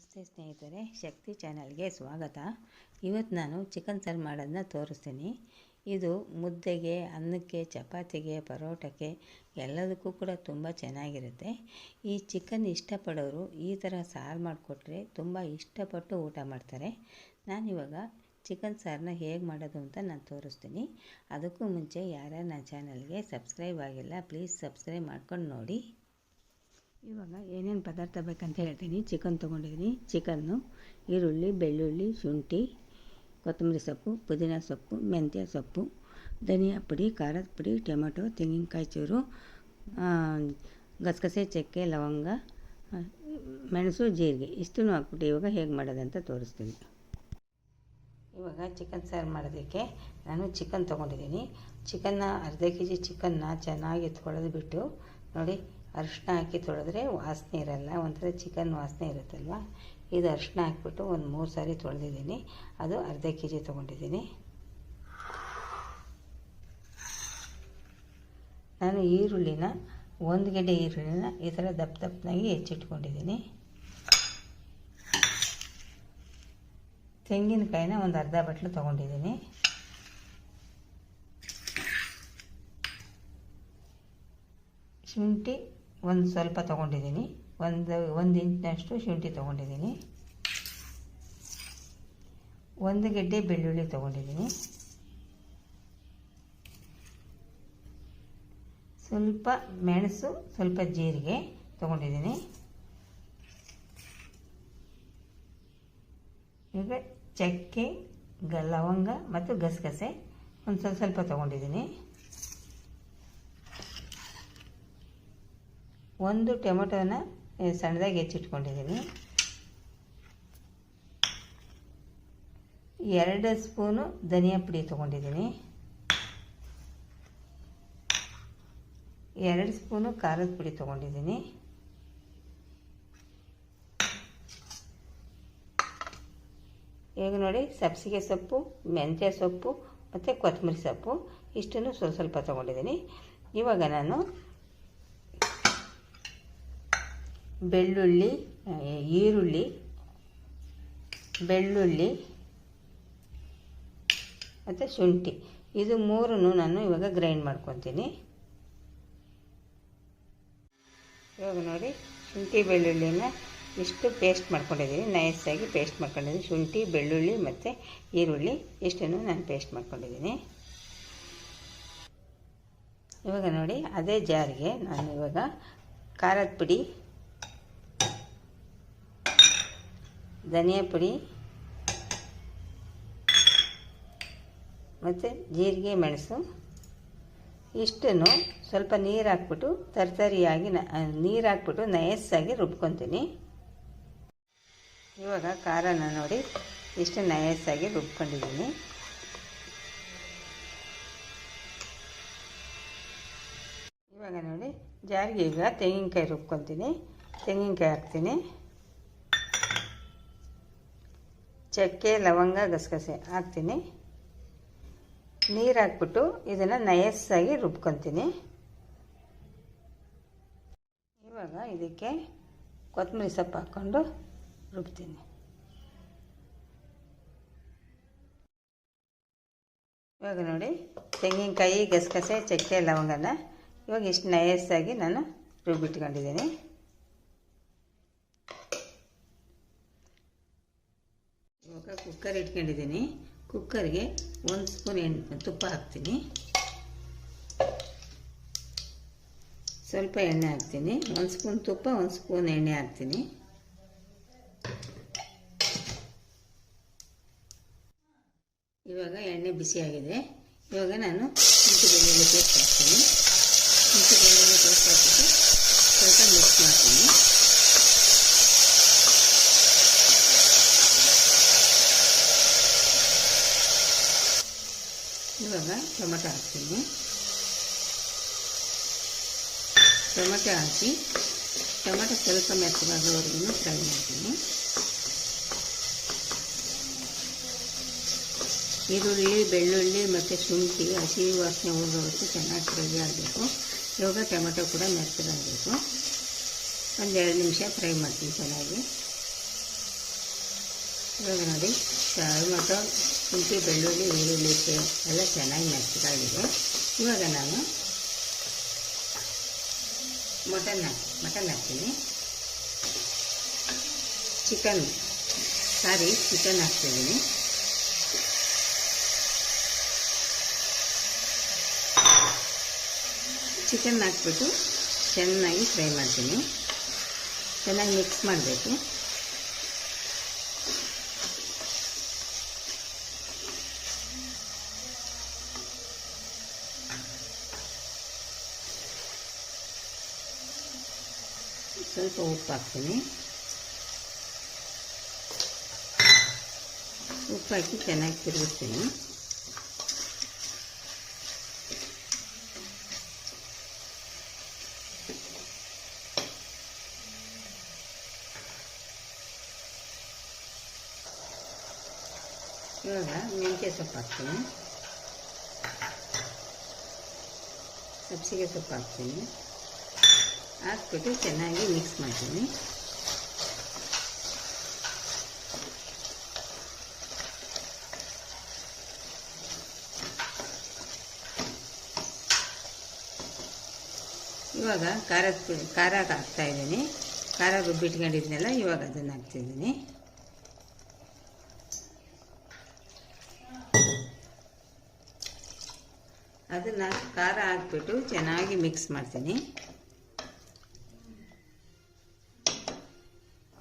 ನಮಸ್ತೆ ಸ್ನೇಹಿತರೆ, ಶಕ್ತಿ ಚಾನಲ್ಗೆ ಸ್ವಾಗತ. ಇವತ್ತು ನಾನು ಚಿಕನ್ ಸಾರು ಮಾಡೋದನ್ನ ತೋರಿಸ್ತೀನಿ. ಇದು ಮುದ್ದೆಗೆ, ಅನ್ನಕ್ಕೆ, ಚಪಾತಿಗೆ, ಪರೋಟಕ್ಕೆ ಎಲ್ಲದಕ್ಕೂ ಕೂಡ ತುಂಬ ಚೆನ್ನಾಗಿರುತ್ತೆ. ಈ ಚಿಕನ್ ಇಷ್ಟಪಡೋರು ಈ ಥರ ಸಾರು ಮಾಡಿಕೊಟ್ರೆ ತುಂಬ ಇಷ್ಟಪಟ್ಟು ಊಟ ಮಾಡ್ತಾರೆ. ನಾನಿವಾಗ ಚಿಕನ್ ಸಾರನ್ನ ಹೇಗೆ ಮಾಡೋದು ಅಂತ ನಾನು ತೋರಿಸ್ತೀನಿ. ಅದಕ್ಕೂ ಮುಂಚೆ ಯಾರ್ಯಾರು ನನ್ನ ಚಾನಲ್ಗೆ ಸಬ್ಸ್ಕ್ರೈಬ್ ಆಗಿಲ್ಲ, ಪ್ಲೀಸ್ ಸಬ್ಸ್ಕ್ರೈಬ್ ಮಾಡ್ಕೊಂಡು ನೋಡಿ. ಇವಾಗ ಏನೇನು ಪದಾರ್ಥ ಬೇಕಂತ ಹೇಳ್ತೀನಿ. ಚಿಕನ್ ತೊಗೊಂಡಿದ್ದೀನಿ. ಚಿಕನ್ನು, ಈರುಳ್ಳಿ, ಬೆಳ್ಳುಳ್ಳಿ, ಶುಂಠಿ, ಕೊತ್ತಂಬರಿ ಸೊಪ್ಪು, ಪುದೀನ ಸೊಪ್ಪು, ಮೆಂತ್ಯ ಸೊಪ್ಪು, ಧನಿಯಾ ಪುಡಿ, ಖಾರದ ಪುಡಿ, ಟೊಮೆಟೊ, ತೆಂಗಿನಕಾಯಿ ಚೂರು ಗಸಗಸೆ, ಚಕ್ಕೆ, ಲವಂಗ ಮೆಣಸು, ಜೀರಿಗೆ. ಇಷ್ಟನ್ನು ಹಾಕ್ಬಿಟ್ಟು ಇವಾಗ ಹೇಗೆ ಮಾಡೋದಂತ ತೋರಿಸ್ತೀನಿ. ಇವಾಗ ಚಿಕನ್ ಸಾರು ಮಾಡೋದಕ್ಕೆ ನಾನು ಚಿಕನ್ ತೊಗೊಂಡಿದ್ದೀನಿ. ಚಿಕನ್ನ ಅರ್ಧ ಕೆ ಜಿ ಚಿಕನ್ನ ಚೆನ್ನಾಗಿ ತೊಳೆದು ಬಿಟ್ಟು ನೋಡಿ ಅರಿಶಿನ ಹಾಕಿ ತೊಳೆದ್ರೆ ವಾಸನೆ ಇರಲ್ಲ, ಒಂಥರ ಚಿಕನ್ ವಾಸನೆ ಇರುತ್ತಲ್ವ? ಇದು ಅರಿಶಿನ ಹಾಕ್ಬಿಟ್ಟು ಒಂದು ಮೂರು ಸಾರಿ ತೊಳೆದಿದ್ದೀನಿ. ಅದು ಅರ್ಧ ಕೆ ಜಿ ತೊಗೊಂಡಿದ್ದೀನಿ. ನಾನು ಈರುಳ್ಳಿನ, ಒಂದು ಗೆಡ್ಡೆ ಈರುಳ್ಳಿನ ಈ ಥರ ದಪ್ಪ ದಪ್ಪನಾಗಿ ಹೆಚ್ಚಿಟ್ಕೊಂಡಿದ್ದೀನಿ. ತೆಂಗಿನಕಾಯಿನ ಒಂದು ಅರ್ಧ ಬಟ್ಲು ತೊಗೊಂಡಿದ್ದೀನಿ. ಶುಂಠಿ ಒಂದು ಸ್ವಲ್ಪ ತೊಗೊಂಡಿದ್ದೀನಿ. ಒಂದು ಒಂದು ಇಂಚಿನಷ್ಟು ಶುಂಠಿ ತೊಗೊಂಡಿದ್ದೀನಿ. ಒಂದು ಗೆಡ್ಡೆ ಬೆಳ್ಳುಳ್ಳಿ ತೊಗೊಂಡಿದ್ದೀನಿ. ಸ್ವಲ್ಪ ಮೆಣಸು, ಸ್ವಲ್ಪ ಜೀರಿಗೆ ತೊಗೊಂಡಿದ್ದೀನಿ. ಈಗ ಚಕ್ಕೆ, ಲವಂಗ ಮತ್ತು ಗಸಗಸೆ ಒಂದು ಸ್ವಲ್ಪ ಸ್ವಲ್ಪ ತೊಗೊಂಡಿದ್ದೀನಿ. ಒಂದು ಟೊಮೆಟೊನ ಸಣ್ಣದಾಗಿ ಹೆಚ್ಚಿಟ್ಕೊಂಡಿದ್ದೀನಿ. ಎರಡು ಸ್ಪೂನು ಧನಿಯಾ ಪುಡಿ ತೊಗೊಂಡಿದ್ದೀನಿ. ಎರಡು ಸ್ಪೂನು ಖಾರದ ಪುಡಿ ತೊಗೊಂಡಿದ್ದೀನಿ. ಈಗ ನೋಡಿ, ಸಬ್ಸಿಗೆ ಸೊಪ್ಪು, ಮೆಂತ್ಯ ಸೊಪ್ಪು, ಮತ್ತು ಕೊತ್ತಂಬರಿ ಸೊಪ್ಪು, ಇಷ್ಟನ್ನು ಸ್ವಲ್ಪ ಸ್ವಲ್ಪ ತೊಗೊಂಡಿದ್ದೀನಿ. ಇವಾಗ ನಾನು ಬೆಳ್ಳುಳ್ಳಿ ಈರುಳ್ಳಿ, ಬೆಳ್ಳುಳ್ಳಿ, ಮತ್ತು ಶುಂಠಿ. ಇದು ಮೂರನ್ನು ನಾನು ಇವಾಗ ಗ್ರೈಂಡ್ ಮಾಡ್ಕೊತೀನಿ. ಇವಾಗ ನೋಡಿ, ಶುಂಠಿ, ಬೆಳ್ಳುಳ್ಳಿನ ಇಷ್ಟು ಪೇಸ್ಟ್ ಮಾಡ್ಕೊಂಡಿದ್ದೀನಿ. ನೈಸಾಗಿ ಪೇಸ್ಟ್ ಮಾಡ್ಕೊಂಡಿದ್ದೀನಿ. ಶುಂಠಿ, ಬೆಳ್ಳುಳ್ಳಿ ಮತ್ತು ಈರುಳ್ಳಿ ಇಷ್ಟನ್ನು ನಾನು ಪೇಸ್ಟ್ ಮಾಡ್ಕೊಂಡಿದ್ದೀನಿ. ಇವಾಗ ನೋಡಿ, ಅದೇ ಜಾರಿಗೆ ನಾನು ಇವಾಗ ಖಾರದ ಪುಡಿ ಧನಿಯಾ ಪುಡಿ, ಮತ್ತು ಜೀರಿಗೆ ಮೆಣಸು, ಇಷ್ಟನ್ನು ಸ್ವಲ್ಪ ನೀರು ಹಾಕ್ಬಿಟ್ಟು ತರತರಿಯಾಗಿ ನೀರು ಹಾಕ್ಬಿಟ್ಟು ನಯಸ್ಸಾಗಿ ರುಬ್ಕೊತೀನಿ. ಇವಾಗ ಖಾರನ ನೋಡಿ ಇಷ್ಟು ನಯಸ್ಸಾಗಿ ರುಬ್ಕೊಂಡಿದ್ದೀನಿ. ಇವಾಗ ನೋಡಿ ಜಾರಿಗೆ ಈಗ ತೆಂಗಿನಕಾಯಿ ರುಬ್ಕೊತೀನಿ. ತೆಂಗಿನಕಾಯಿ ಹಾಕ್ತೀನಿ. ಚಕ್ಕೆ, ಲವಂಗ, ಗಸಗಸೆ ಹಾಕ್ತೀನಿ. ನೀರು ಹಾಕ್ಬಿಟ್ಟು ಇದನ್ನು ನಯಸ್ಸಾಗಿ ರುಬ್ಕೊತೀನಿ. ಇವಾಗ ಇದಕ್ಕೆ ಕೊತ್ತಂಬರಿ ಸೊಪ್ಪು ಹಾಕ್ಕೊಂಡು ರುಬ್ತೀನಿ. ಇವಾಗ ನೋಡಿ, ತೆಂಗಿನಕಾಯಿ, ಗಸಗಸೆ, ಚಕ್ಕೆ, ಲವಂಗನ ಇವಾಗ ಇಷ್ಟು ನಯಸ್ಸಾಗಿ ನಾನು ರುಬ್ಬಿಟ್ಕೊಂಡಿದ್ದೀನಿ ಇವಾಗ ಕುಕ್ಕರ್ ಇಟ್ಕೊಂಡಿದ್ದೀನಿ. ಕುಕ್ಕರ್ಗೆ ಒಂದು ಸ್ಪೂನ್ ಎಣ್ಣೆ, ತುಪ್ಪ ಹಾಕ್ತೀನಿ. ಸ್ವಲ್ಪ ಎಣ್ಣೆ ಹಾಕ್ತೀನಿ. ಒಂದು ಸ್ಪೂನ್ ತುಪ್ಪ, ಒಂದು ಸ್ಪೂನ್ ಎಣ್ಣೆ ಹಾಕ್ತೀನಿ. ಇವಾಗ ಎಣ್ಣೆ ಬಿಸಿಯಾಗಿದೆ ಇವಾಗ ನಾನು ಹುಣಸೆ ಬೆಳ್ಳುಳ್ಳಿ ಪೇಸ್ಟ್ ಹಾಕ್ತೀನಿ. ಹುಣಸೆ ಬೆಳ್ಳುಳ್ಳಿ ಪೇಸ್ಟ್ ಹಾಕಿಬಿಟ್ಟು ಸ್ವಲ್ಪ ಮಿಕ್ಸ್ ಮಾಡ್ತೀನಿ. ಟೊಮೆಟೊ ಹಾಕ್ತೀನಿ. ಟೊಮೆಟೊ ಹಾಕಿ, ಟೊಮೆಟೊ ಸ್ವಲ್ಪ ಮೆತ್ತಗಾಗೋವರೆಗೂ ಫ್ರೈ ಮಾಡ್ತೀನಿ. ಈರುಳ್ಳಿ, ಬೆಳ್ಳುಳ್ಳಿ ಮತ್ತು ಶುಂಠಿ, ಹಸಿ ವಾಸನೆ ಹೋಗೋವರೆಗೂ ಚೆನ್ನಾಗಿ ಫ್ರೈ ಆಗಬೇಕು. ಇವಾಗ ಟೊಮೆಟೊ ಕೂಡ ಮೆತ್ತಗಾಗಬೇಕು ಒಂದು ಎರಡು ನಿಮಿಷ ಫ್ರೈ ಮಾಡ್ತೀನಿ ಚೆನ್ನಾಗಿ. ಇವಾಗ ನೋಡಿ, ಟೊಮೆಟೊ ಶುಂಠಿ ಬೆಳ್ಳುಳ್ಳಿ, ಈರುಳ್ಳಿ ಎಲ್ಲ ಚೆನ್ನಾಗಿ ಮೆತ್ತಗಾಗಿದೆ ಇವಾಗ ನಾನು ಮಟನ್ ಹಾಕಿ, ಮಟನ್ ಹಾಕ್ತೀನಿ. ಚಿಕನ್, ಸಾರಿ, ಚಿಕನ್ ಹಾಕ್ತಿದ್ದೀನಿ. ಚಿಕನ್ ಹಾಕ್ಬಿಟ್ಟು ಚೆನ್ನಾಗಿ ಫ್ರೈ ಮಾಡ್ತೀನಿ. ಚೆನ್ನಾಗಿ ಮಿಕ್ಸ್ ಮಾಡಬೇಕು. ಸ್ವಲ್ಪ ಉಪ್ಪು ಹಾಕ್ತೀನಿ ಉಪ್ಪು ಹಾಕಿ ಚೆನ್ನಾಗಿ ತಿರುಗಿಸ್ತೀನಿ ಇವಾಗ ಮೆಂತ್ಯ ಸೊಪ್ಪು ಹಾಕ್ತೀನಿ ಸಬ್ಸಿಗೆ ಸೊಪ್ಪು ಹಾಕ್ತೀನಿ ಹಾಕ್ಬಿಟ್ಟು ಚೆನ್ನಾಗಿ ಮಿಕ್ಸ್ ಮಾಡ್ತೀನಿ. ಇವಾಗ ಖಾರದ ಖಾರ ಹಾಕ್ತಾ ಇದ್ದೀನಿ. ಖಾರ ರುಬ್ಬಿಟ್ಕೊಂಡಿದ್ನೆಲ್ಲ, ಇವಾಗ ಅದನ್ನು ಹಾಕ್ತಿದ್ದೀನಿ. ಅದನ್ನು ಖಾರ ಹಾಕ್ಬಿಟ್ಟು ಚೆನ್ನಾಗಿ ಮಿಕ್ಸ್ ಮಾಡ್ತೀನಿ.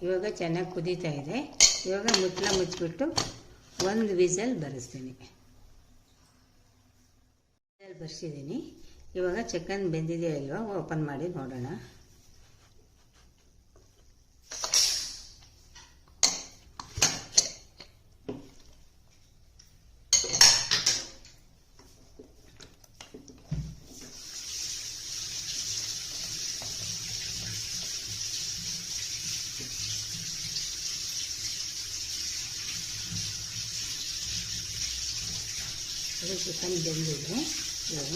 ಇವಾಗ ಚೆನ್ನಾಗಿ ಕುದೀತಾ ಇದೆ. ಇವಾಗ ಮುಚ್ಚಳ ಮುಚ್ಚಿಬಿಟ್ಟು ಒಂದು ವಿಸಲ್ ಬರೆಸ್ತೀನಿ. ವಿಸಲ್ ಬರ್ಸಿದ್ದೀನಿ. ಇವಾಗ ಚಿಕನ್ ಬೆಂದಿದೆಯಾ ಇಲ್ವಾ? ಓಪನ್ ಮಾಡಿ ನೋಡೋಣ. ಇದು ಚಿಕನ್ ಬೆಂದಿದೆ ಇವಾಗ